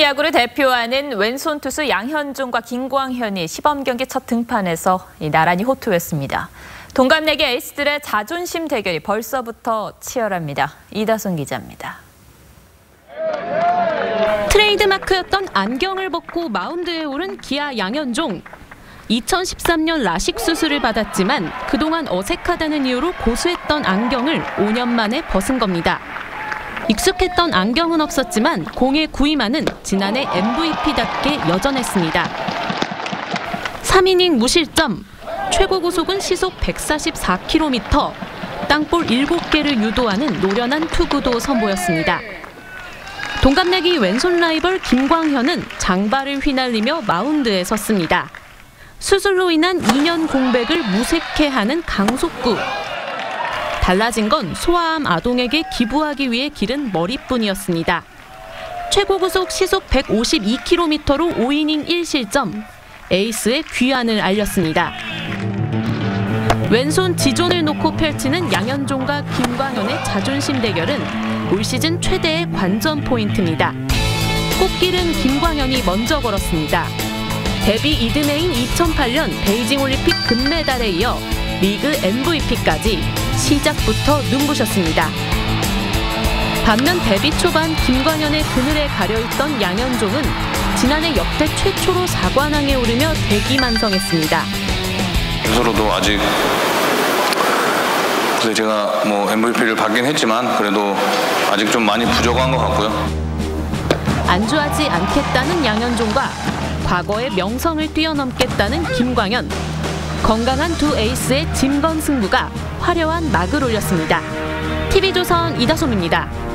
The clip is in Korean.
야구를 대표하는 왼손 투수 양현종과 김광현이 시범 경기 첫 등판에서 나란히 호투했습니다. 동갑내기 에이스들의 자존심 대결이 벌써부터 치열합니다. 이다son 기자입니다. 트레이드마크였던 안경을 벗고 마운드에 오른 기아 양현종. 2013년 라식 수술을 받았지만 그동안 어색하다는 이유로 고수했던 안경을 5년 만에 벗은 겁니다. 익숙했던 안경은 없었지만 공에 구임하는 지난해 MVP답게 여전했습니다. 3이닝 무실점, 최고 구속은 시속 144km, 땅볼 7개를 유도하는 노련한 투구도 선보였습니다. 동갑내기 왼손 라이벌 김광현은 장발을 휘날리며 마운드에 섰습니다. 수술로 인한 2년 공백을 무색해하는 강속구. 달라진 건 소아암 아동에게 기부하기 위해 기른 머리뿐이었습니다. 최고 구속 시속 152km로 5이닝 1실점, 에이스의 귀환을 알렸습니다. 왼손 지존을 놓고 펼치는 양현종과 김광현의 자존심 대결은 올 시즌 최대의 관전 포인트입니다. 꽃길은 김광현이 먼저 걸었습니다. 데뷔 이듬해인 2008년 베이징 올림픽 금메달에 이어 리그 MVP까지 시작부터 눈부셨습니다. 반면 데뷔 초반 김광현의 그늘에 가려있던 양현종은 지난해 역대 최초로 4관왕에 오르며 대기만성했습니다. 스스로도 아직 그래서 제가 뭐 MVP를 받긴 했지만 그래도 아직 좀 많이 부족한 것 같고요. 안주하지 않겠다는 양현종과 과거의 명성을 뛰어넘겠다는 김광현. 건강한 두 에이스의 진건 승부가 화려한 막을 올렸습니다. TV조선 이다솜입니다.